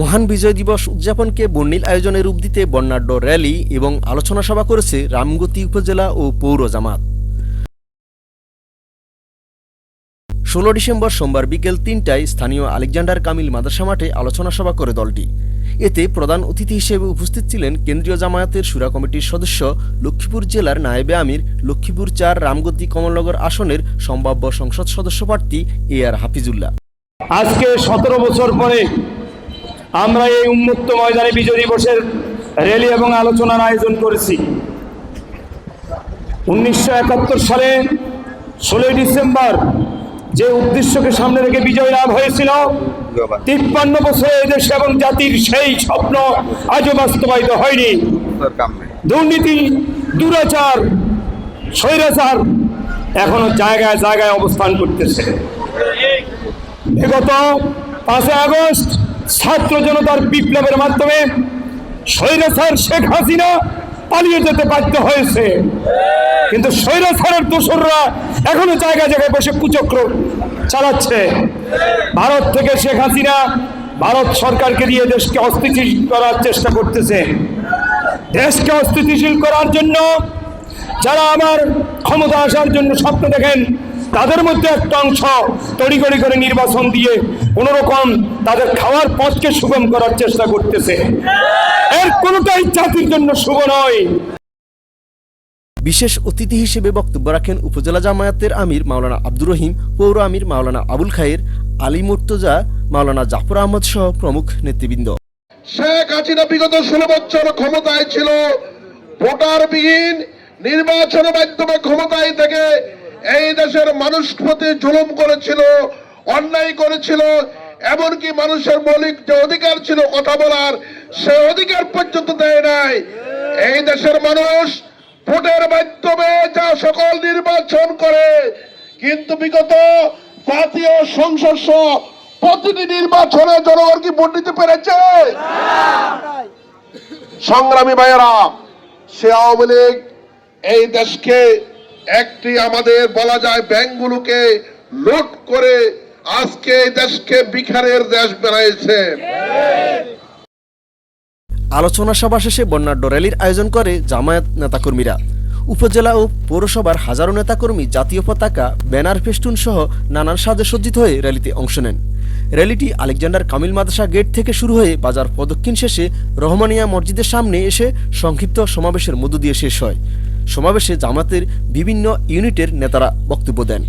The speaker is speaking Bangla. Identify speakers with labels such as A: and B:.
A: মহান বিজয় দিবস উদযাপনকে বর্ণিল আয়োজনে রূপ দিতে বর্ণাঢ্য র্যালি এবং আলোচনা সভা করেছে রামগতি উপজেলা ও পৌর জামাত। ষোলো ডিসেম্বর সোমবার বিকেল তিনটায় স্থানীয় আলেকজান্ডার কামিল মাদ্রাসা মাঠে আলোচনা সভা করে দলটি। এতে প্রধান অতিথি হিসেবে উপস্থিত ছিলেন কেন্দ্রীয় জামায়াতের সুরা কমিটির সদস্য লক্ষ্মীপুর জেলার নায়েবে আমির, লক্ষ্মীপুর চার রামগতি কমলনগর আসনের সম্ভাব্য সংসদ সদস্য প্রার্থী এ আর হাফিজুল্লাহ।
B: আজকে সতেরো বছর পরে আমরা এই উন্মুক্ত ময়দানে বিজয় দিবসের র্যালি এবং আলোচনার আয়োজন করেছি। উনিশশো একাত্তর সালে ষোলোই ডিসেম্বর যে উদ্দেশ্যকে সামনে রেখে বিজয় লাভ হয়েছিল তিপ্পান্ন বছরে দেশ এবং জাতির সেই স্বপ্ন আজও বাস্তবায়িত হয়নি। দুর্নীতি দুরাচার স্বৈরাচার এখনও জায়গায় জায়গায় অবস্থান করতেছে। বিগত পাঁচই আগস্ট ছাত্র জনতার বিপ্লবের মাধ্যমে স্বৈরাচার শেখ হাসিনা পালিয়ে যেতে বাধ্য হয়েছে। কিন্তু স্বৈরাচারের দোসররা এখনও জায়গায় জায়গায় বসে কুচক্র চালাচ্ছে। ভারত থেকে শেখ হাসিনা ভারত সরকারকে দিয়ে দেশকে অস্থিতিশীল করার চেষ্টা করতেছে। দেশকে অস্থিতিশীল করার জন্য যারা আমার ক্ষমতা আসার জন্য স্বপ্ন দেখেন তাদের মধ্যে একটা অংশ তড়িগড়ি করে নির্বাচন দিয়ে কোনোরকম তাদের খাওয়ার পথকে সুগম করার চেষ্টা করতেছে। এর কোনোটাই জাতির জন্য শুভ নয়।
A: বিশেষ অতিথি হিসেবে বক্তব্য রাখেন উপজেলা জামায়াতের আমির মাওলানা আব্দুর রহিম পৌর আমির মাওলানা আবুল খায়ের আলী মুর্তজা মাওলানা জাফর আহমদ সহ প্রমুখ নেতৃবৃন্দ।
C: শেখ হাসিনা বিগত ষোলো বছর ক্ষমতায় ছিল। ভোটারবিহীন নির্বাচনের মাধ্যমে ক্ষমতায় থেকে এই দেশের মানুষ প্রতি জুলুম করেছিল, অন্যায় করেছিল, এমনকি মানুষের মৌলিক যে অধিকার ছিল কথা বলার, সে অধিকার পর্যন্ত দেয় নাই। এই দেশের মানুষ ভোটের মাধ্যমে যা সকল নির্বাচন করে, কিন্তু বিগত জাতীয় সংসদ সহ প্রতিটি নির্বাচনে জনগণ কি ভোট দিতে পেরেছে? সংগ্রামী ভাইয়েরা, সে আওয়ামী লীগ এই দেশকে একটি আমাদের বলা যায় ব্যাংকগুলোকে লুট করে আজকে দেশকে বিখারের দেশ বেড়াইছে
A: আলোচনা সভা শেষে বর্ণাঢ্য র্যালির আয়োজন করে জামায়াত নেতাকর্মীরা। উপজেলা ও পৌরসভার হাজারো নেতাকর্মী জাতীয় পতাকা, ব্যানার, ফেস্টুন সহ নানান সাজে সজ্জিত হয়ে র্যালিতে অংশ নেন। র্যালিটি আলেকজান্ডার কামিল মাদ্রাসা গেট থেকে শুরু হয়ে বাজার প্রদক্ষিণ শেষে রহমানিয়া মসজিদের সামনে এসে সংক্ষিপ্ত সমাবেশের মধ্য দিয়ে শেষ হয়। সমাবেশে জামাতের বিভিন্ন ইউনিটের নেতারা বক্তব্য দেন।